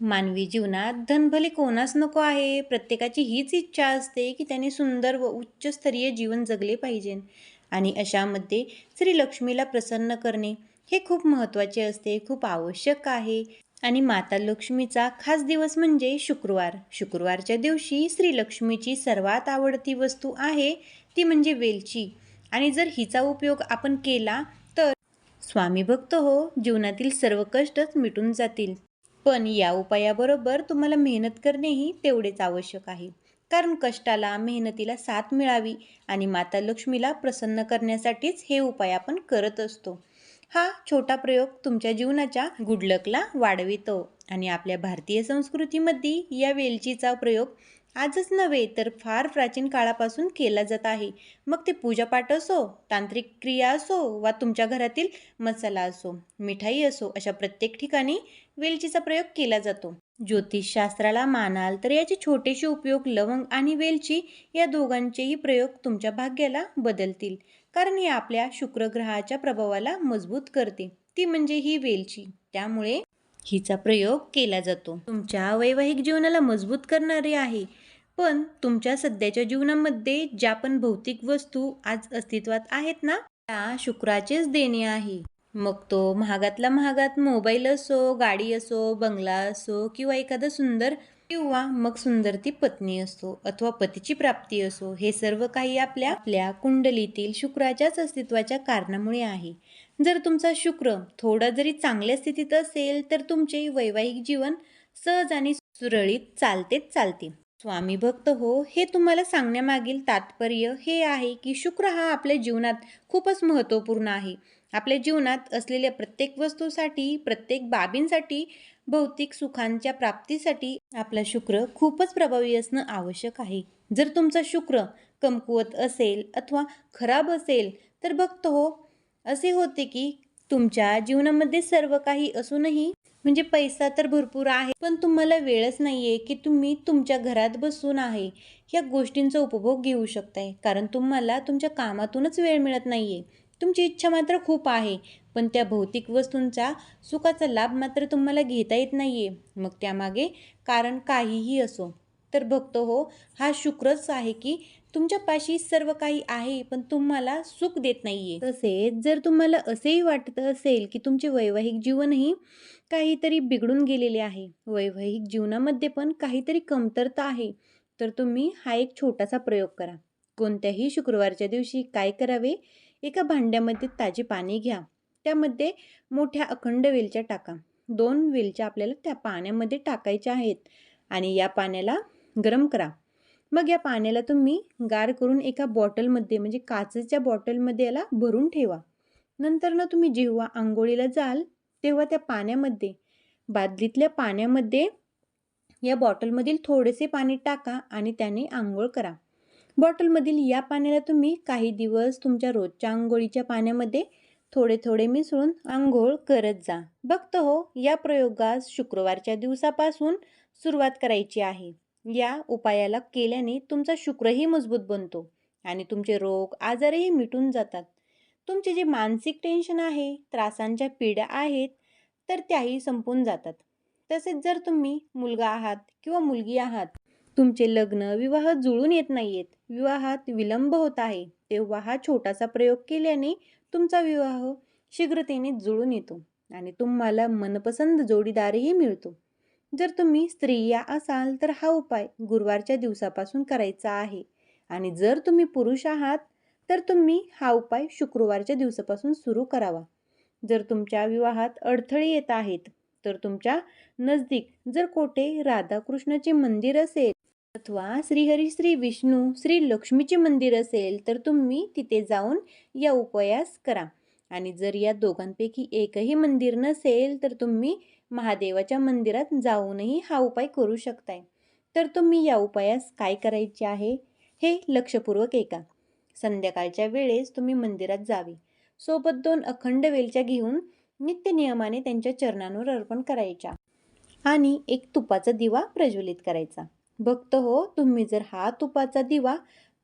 मानवी जीवनात धनभले कोणास नको आहे? प्रत्येकाची हीच इच्छा असते की त्याने सुंदर व उच्चस्तरीय जीवन जगले पाहिजे आणि अशामध्ये श्री लक्ष्मीला प्रसन्न करणे हे खूप महत्त्वाचे असते खूप आवश्यक आहे. आणि माता लक्ष्मीचा खास दिवस म्हणजे शुक्रवार. शुक्रवारच्या दिवशी श्री लक्ष्मीची सर्वात आवडती वस्तू आहे ती म्हणजे वेलची. आणि जर हिचा उपयोग आपण केला तर? स्वामी भक्त हो जीवनातील सर्व कष्टच मिटून जातील. पण या उपायाबरोबर तुम्हाला मेहनत करणेही तेवढेच आवश्यक आहे. कारण कष्टाला मेहनतीला साथ मिळावी आणि माता लक्ष्मीला प्रसन्न करण्यासाठीच हे उपाय आपण करत असतो. हा छोटा प्रयोग तुमच्या जीवनाच्या गुडलकला वाढवितो आणि आपल्या भारतीय संस्कृतीमध्ये या वेलचीचा प्रयोग आजच नव्हे तर फार प्राचीन काळापासून केला जात आहे. मग ते पूजापाठ असो तांत्रिक क्रिया असो वा तुमच्या घरातील मसाला असो मिठाई असो अशा प्रत्येक ठिकाणी वेलचीचा प्रयोग केला जातो. ज्योतिषशास्त्राला मानाल तर याचे छोटेसे उपयोग लवंग आणि वेलची या दोघांचेही प्रयोग तुमच्या भाग्याला बदलतील. कारण हे आपल्या शुक्रग्रहाच्या प्रभावाला मजबूत करते. ती म्हणजे ही वेलची. त्यामुळे हिचा प्रयोग केला जातो. तुमच्या वैवाहिक जीवनाला मजबूत करणारी आहे. पण तुमच्या सध्याच्या जीवनामध्ये ज्या पण भौतिक वस्तू आज अस्तित्वात आहेत ना त्या शुक्राचेच देणे आहे. मग तो महागातला महागात मोबाईल असो गाडी असो बंगला असो किंवा एखादा सुंदर किंवा मग सुंदर ती पत्नी असो अथवा पतीची प्राप्ती असो हे सर्व काही आपल्या आपल्या कुंडलीतील शुक्राच्याच अस्तित्वाच्या कारणामुळे आहे. जर तुमचा शुक्र थोडा जरी चांगल्या स्थितीत असेल तर तुमचे वैवाहिक जीवन सहज आणि सुरळीत चालतेच चालते. स्वामी भक्त हो हे तुम्हाला सांगण्यामागील तात्पर्य हे आहे की शुक्र हा आपल्या जीवनात खूपच महत्त्वपूर्ण आहे. आपल्या जीवनात असलेल्या प्रत्येक वस्तूसाठी प्रत्येक बाबींसाठी भौतिक सुखांच्या प्राप्तीसाठी आपला शुक्र खूपच प्रभावी असणं आवश्यक आहे. जर तुमचा शुक्र कमकुवत असेल अथवा खराब असेल तर भक्त हो असे होते की तुमच्या जीवनामध्ये सर्व काही असूनही म्हणजे पैसा तर भरपूर आहे पण तुम्हाला वेळच नाही आहे की तुम्ही तुमच्या घरात बसून आहे या गोष्टींचा उपभोग घेऊ शकताय. कारण तुम्हाला तुमच्या कामातूनच वेळ मिळत नाही आहे तुमची इच्छा मात्र खूप आहे पण त्या भौतिक वस्तूंचा सुखाचा लाभ मात्र तुम्हाला घेता येत नाही आहे मग त्यामागे कारण काहीही असो. तर बघतो हो हा शुक्रच आहे की तुमच्यापाशी सर्व काही आहे पण तुम्हाला सुख देत नाहीये. तसेच जर तुम्हाला असेही वाटत असेल की तुमचे वैवाहिक जीवनही काहीतरी बिघडून गेलेले आहे वैवाहिक जीवनामध्ये पण काहीतरी कमतरता आहे तर तुम्ही हा एक छोटासा प्रयोग करा. कोणत्याही शुक्रवारच्या दिवशी काय करावे? एका भांड्यामध्ये ताजे पाणी घ्या. त्यामध्ये मोठ्या अखंड वेलच्या टाका. दोन वेलच्या आपल्याला त्या पाण्यामध्ये टाकायच्या आहेत आणि या पाण्याला गरम करा. मग या पाण्याला तुम्ही गार करून एका बॉटलमध्ये म्हणजे काचेच्या बॉटलमध्ये याला भरून ठेवा. नंतर ना तुम्ही जेव्हा आंघोळीला जाल तेव्हा त्या पाण्यामध्ये बादलीतल्या पाण्यामध्ये या बॉटलमधील थोडेसे पाणी टाका आणि त्याने आंघोळ करा. बॉटलमधील या पाण्याला तुम्ही काही दिवस तुमच्या रोजच्या आंघोळीच्या पाण्यामध्ये थोडे थोडे मिसळून आंघोळ करत जा. बघतो हो या प्रयोगास शुक्रवारच्या दिवसापासून सुरुवात करायची आहे. या उपायाला केल्याने तुमचा शुक्रही मजबूत बनतो आणि तुमचे रोग आजारही मिटून जातात. तुमचे जे मानसिक टेन्शन आहे त्रासांच्या पिढ्या आहेत तर त्याही संपून जातात. तसेच जर तुम्ही मुलगा आहात किंवा मुलगी आहात तुमचे लग्न विवाह जुळून येत नाहीयेत विवाहात विलंब होत आहे तेव्हा हा छोटासा प्रयोग केल्याने तुमचा विवाह शीघ्रतेने जुळून येतो आणि तुम्हाला मनपसंत जोडीदारही मिळतो. जर तुम्ही स्त्रिया असाल तर हा उपाय गुरुवारच्या दिवसापासून करायचा आहे. आणि जर तुम्ही पुरुष आहात तर तुम्ही हा उपाय शुक्रवारच्या दिवसापासून सुरू करावा. जर तुमच्या विवाहात अडथळे येत आहेत तर तुमच्या नजदीक जर कोठे राधाकृष्णाचे मंदिर असेल अथवा श्रीहरी श्री विष्णू श्री लक्ष्मीचे मंदिर असेल तर तुम्ही तिथे जाऊन या उपायास करा. आणि जर या दोघांपैकी एकही मंदिर नसेल तर तुम्ही महादेवाच्या मंदिरात जाऊनही हा उपाय करू शकताय. तर तुम्ही या उपायास काय करायचे आहे? हे लक्षपूर्वक ऐका. संध्याकाळच्या वेळेस तुम्ही मंदिरात जावे. सोबत दोन अखंड वेलच्या घेऊन नित्य नियमाने त्यांच्या चरणांवर अर्पण करायच्या आणि एक तुपाचा दिवा प्रज्वलित करायचा. भक्त हो तुम्ही जर हा तुपाचा दिवा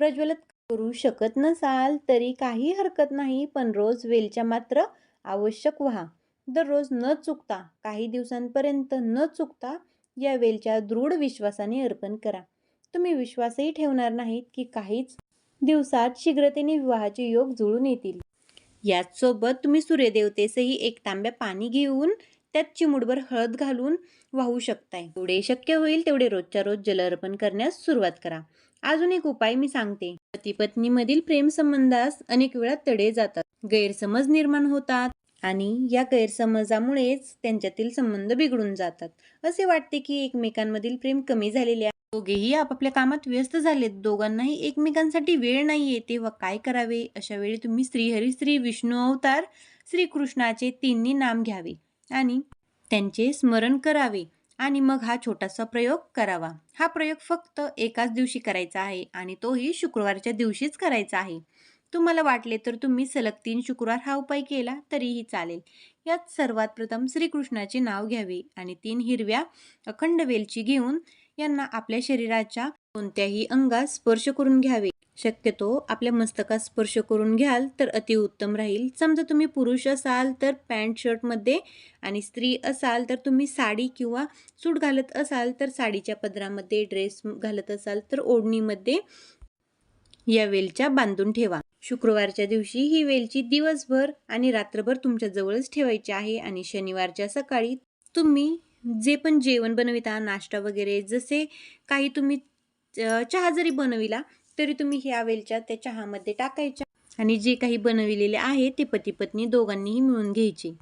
प्रज्वलित करू शकत नसाल तरी काही हरकत नाही पण रोज वेलच्या मात्र आवश्यक व्हा. दररोज न चुकता काही दिवसांपर्यंत न चुकता या वेलच्या दृढ विश्वासाने अर्पण करा. तुम्ही विश्वासही ठेवणार नाहीत की काहीच दिवसात शीघ्रतेने विवाहाचे योग जुळून येतील. याचसोबत तुम्ही सूर्यदेवतेसही एक तांब्या पाणी घेऊन त्यात चिमुडभर हळद घालून वाहू शकताय. जेवढे शक्य होईल तेवढे रोजच्या रोज जल अर्पण करण्यास सुरुवात करा. अजून एक उपाय मी सांगते. पती पत्नीमधील प्रेम अनेक वेळा तडे जातात. गैरसमज निर्माण होतात आणि या गैरसमजामुळेच त्यांच्यातील संबंध बिघडून जातात. असे वाटते की एकमेकांमधील प्रेम कमी झालेले आहे. दोघेही आपापल्या कामात व्यस्त झालेत. दोघांनाही एकमेकांसाठी वेळ नाहीये. तेव्हा काय करावे? अशा वेळी तुम्ही श्रीहरी श्री विष्णू अवतार श्रीकृष्णाचे तिन्ही नाम घ्यावे आणि त्यांचे स्मरण करावे. आणि मग हा छोटासा प्रयोग करावा. हा प्रयोग फक्त एकाच दिवशी करायचा आहे आणि तोही शुक्रवारच्या दिवशीच करायचा आहे. तुम्हाला वाटले तर तुम्ही सलग तीन शुक्रवार हा उपाय केला तरीही चालेल. यात सर्वात प्रथम श्रीकृष्णाचे नाव घ्यावे आणि तीन हिरव्या अखंड वेलची घेऊन यांना आपल्या शरीराच्या कोणत्याही अंगास स्पर्श करून घ्यावे. शक्यतो आपल्या मस्तकात स्पर्श करून घ्याल तर अतिउत्तम राहील. समजा तुम्ही पुरुष असाल तर पॅन्ट शर्टमध्ये आणि स्त्री असाल तर तुम्ही साडी किंवा सूट घालत असाल तर साडीच्या पदरामध्ये ड्रेस घालत असाल तर ओढणीमध्ये या वेलच्या बांधून ठेवा. शुक्रवारच्या दिवशी ही वेलची दिवसभर आणि रात्रभर तुमच्या जवळच ठेवायची आहे आणि शनिवारच्या सकाळी तुम्ही जे पण जेवण बनविता नाश्ता वगैरे जसे काही तुम्ही चहा जरी बनविला तरी तुम्ही ह्या वेलच्या त्या चहामध्ये टाकायच्या. आणि जे काही बनविलेले आहे ते पती पत्नी दोघांनीही मिळून घ्यायचे.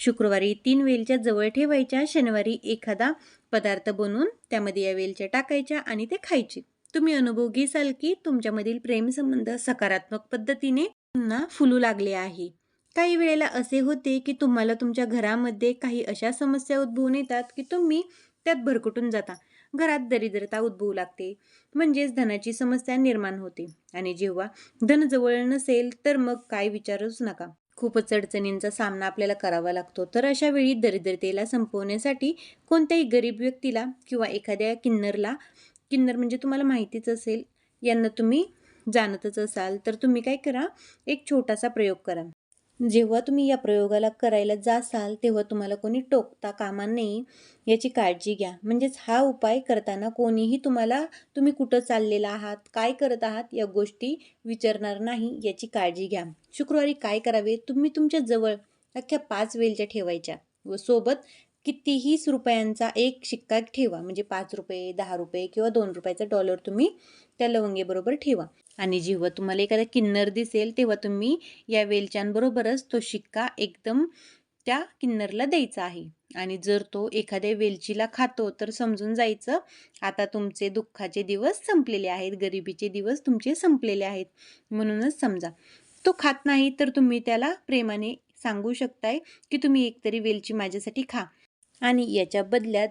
शुक्रवारी तीन वेलच्या जवळ ठेवायच्या शनिवारी एखादा पदार्थ बनवून त्यामध्ये या वेलच्या टाकायच्या आणि ते खायचे. तुम्ही अनुभव घेसाल की तुमच्यामधील प्रेमसंबंध सकारात्मक पद्धतीने पुन्हा फुलू लागले आहे. काही वेळेला असे होते की तुम्हाला तुमच्या घरामध्ये काही अशा समस्या उद्भवून येतात की तुम्ही त्यात भरकटून जाता. घरात दरिद्रता उद्भवू लागते. म्हणजेच धनाची समस्या निर्माण होते. आणि जेव्हा धन जवळ नसेल तर मग काय विचारूच नका. खूपच अडचणींचा सामना आपल्याला करावा लागतो. तर अशा वेळी दरिद्रतेला संपवण्यासाठी कोणत्याही गरीब व्यक्तीला किंवा एखाद्या किन्नरला किन्नर म्हणजे तुम्हाला माहितीच असेल यांना तुम्ही जाणतच असाल तर तुम्ही काय करा एक छोटासा प्रयोग करा. जेव्हा तुम्ही या प्रयोगाला करायला जासाल तेव्हा तुम्हाला कोणी टोकता कामा नाही याची काळजी घ्या. म्हणजेच हा उपाय करताना कोणीही तुम्हाला तुम्ही कुठं चाललेला आहात काय करत आहात या गोष्टी विचारणार नाही याची काळजी घ्या. शुक्रवारी काय करावे? तुम्ही तुमच्या जवळ अख्ख्या पाच वेलच्या ठेवायच्या व सोबत कितीही रुपयांचा एक शिक्का ठेवा. म्हणजे पाच रुपये दहा रुपये किंवा दोन रुपयाचा डॉलर तुम्ही त्या लवंगेबरोबर ठेवा. आणि जेव्हा तुम्हाला एखादा किन्नर दिसेल तेव्हा तुम्ही या वेलच्यांबरोबरच तो शिक्का एकदम त्या किन्नरला द्यायचा आहे. आणि जर तो एखाद्या वेलचीला खातो तर समजून जायचं आता तुमचे दुःखाचे दिवस संपलेले आहेत गरिबीचे दिवस तुमचे संपलेले आहेत. म्हणूनच समजा तो खात नाही तर तुम्ही त्याला प्रेमाने सांगू शकताय की तुम्ही एकतरी वेलची माझ्यासाठी खा. आणि याच्या बदल्यात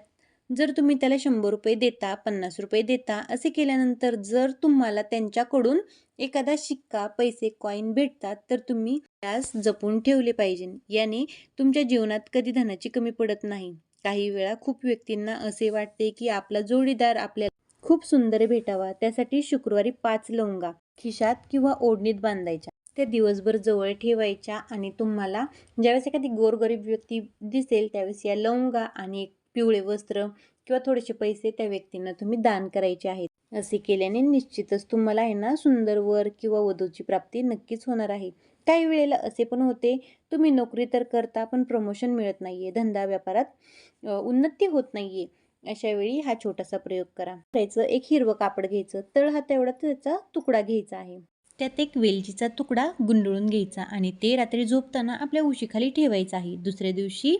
जर तुम्ही त्याला शंभर रुपये देता पन्नास रुपये देता असे केल्यानंतर जर तुम्हाला त्यांच्याकडून एखादा शिक्का पैसे कॉईन भेटतात तर तुम्ही त्यास जपून ठेवले पाहिजे. याने तुमच्या जीवनात कधी धनाची कमी पडत नाही. काही वेळा खूप व्यक्तींना असे वाटते की आपला जोडीदार आपल्याला खूप सुंदर भेटावा. त्यासाठी शुक्रवारी पाच लवंगा खिशात किंवा ओढणीत बांधायच्या. त्या दिवसभर जवळ ठेवायच्या आणि तुम्हाला ज्यावेळेस एखादी गोरगरीब व्यक्ती दिसेल त्यावेळेस या लवंगा आणि एक पिवळे वस्त्र किंवा थोडेसे पैसे त्या व्यक्तींना तुम्ही दान करायचे आहेत. असे केल्याने निश्चितच तुम्हाला आहे ना सुंदर वर किंवा वधूची प्राप्ती नक्कीच होणार आहे. काही वेळेला असे पण होते. तुम्ही नोकरी तर करता पण प्रमोशन मिळत नाहीये. धंदा व्यापारात उन्नती होत नाहीये. अशा वेळी हा छोटासा प्रयोग करा. करायचं एक हिरवं कापड घ्यायचं. तर हा तेवढा त्याचा तुकडा घ्यायचा आहे. त्यात एक वेलचीचा तुकडा गुंडळून घ्यायचा आणि ते रात्री झोपताना आपल्या उशीखाली ठेवायचा आहे. दुसऱ्या दिवशी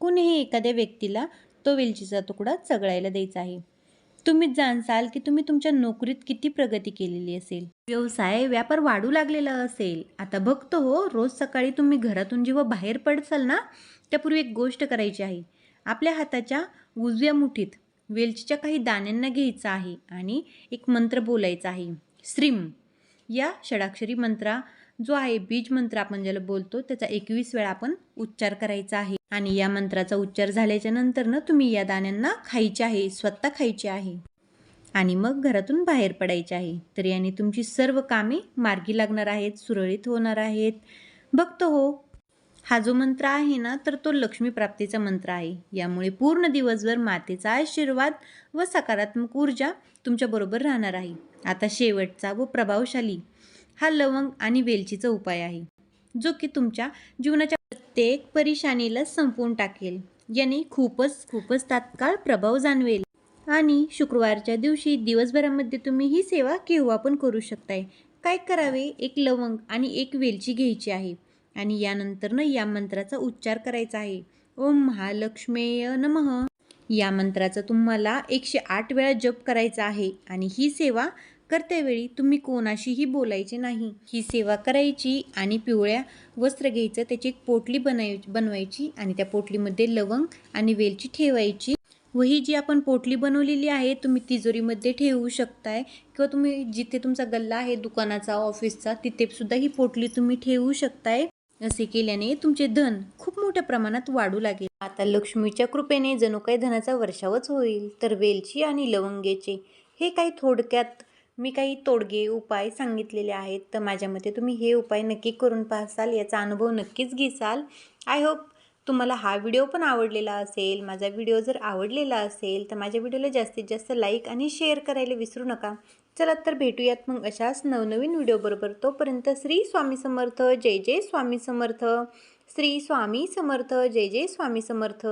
कोणीही एखाद्या व्यक्तीला तो वेलचीचा तुकडा चगळायला द्यायचा आहे. तुम्ही जाणसाल की तुम्ही तुमच्या नोकरीत किती प्रगती केलेली असेल? व्यवसाय व्यापार वाढू लागलेला असेल. आता बघतो हो रोज सकाळी तुम्ही घरातून जेव्हा बाहेर पडसाल ना त्यापूर्वी एक गोष्ट करायची आहे. आपल्या हाताच्या उजव्या मुठीत वेलचीच्या काही दाण्यांना घ्यायचा आहे आणि एक मंत्र बोलायचा आहे. श्रीम. या षडाक्षरी मंत्रा जो आहे बीज मंत्र आपण ज्याला बोलतो त्याचा एकवीस वेळा आपण उच्चार करायचा आहे. आणि या मंत्राचा उच्चार झाल्याच्यानंतर ना तुम्ही या दाण्यांना खायचे आहे स्वतः खायचे आहे. आणि मग घरातून बाहेर पडायचे आहे. तर याने तुमची सर्व कामे मार्गी लागणार आहेत सुरळीत होणार आहेत. बघतो हो. हा जो मंत्र आहे ना तर तो लक्ष्मी प्राप्तीचा मंत्र आहे. यामुळे पूर्ण दिवसभर मातेचा आशीर्वाद व सकारात्मक ऊर्जा तुमच्याबरोबर राहणार आहे. आता शेवटचा व प्रभावशाली हा लवंग आणि वेलचीचा उपाय आहे. जो की तुमच्या जीवनाच्या प्रत्येक परेशानीला संपवून टाकेल. याने खूपच खूपच तात्काळ प्रभाव जाणवेल. आणि शुक्रवारच्या दिवशी दिवसभरामध्ये तुम्ही ही सेवा केव्हा पण करू शकताय. काय करावे? एक लवंग आणि एक वेलची घ्यायची आहे. आणि यानंतरनं या मंत्राचा उच्चार करायचा आहे. ओम महालक्ष्मेय नमः. या मंत्राचा तुम्हाला एकशे आठ वेळा जप करायचा आहे. आणि ही सेवा करतेवेळी तुम्ही कोणाशीही बोलायचे नाही. ही सेवा करायची आणि पिवळ्या वस्त्र घ्यायचं त्याची एक पोटली बनाय बनवायची आणि त्या पोटलीमध्ये लवंग आणि वेलची ठेवायची. व ही जी आपण पोटली बनवलेली आहे तुम्ही तिजोरीमध्ये ठेवू शकताय. किंवा तुम्ही जिथे तुमचा गल्ला आहे दुकानाचा ऑफिसचा तिथे सुद्धा ही पोटली तुम्ही ठेवू शकताय. असे केल्याने तुमचे धन खूप मोठ्या प्रमाणात वाढू लागेल. आता लक्ष्मीच्या कृपेने जणू काही धनाचा वर्षावच होईल. तर वेलची आणि लवंगेचे हे काही थोडक्यात मी काही तोडगे उपाय सांगितलेले आहेत तर माझ्या मते तुम्ही हे उपाय नक्की करून पाहसाल याचा अनुभव नक्कीच घेसाल. आय होप तुम्हाला हा व्हिडिओ पण आवडलेला असेल माझा व्हिडिओ जर आवडलेला असेल तर माझ्या व्हिडिओला जास्तीत जास्त लाईक आणि शेअर करायला विसरू नका. चला तर भेटूयात मग अशाच नवनवीन व्हिडिओबरोबर तोपर्यंत श्री स्वामी समर्थ जय जय स्वामी समर्थ. श्री स्वामी समर्थ जय जय स्वामी समर्थ.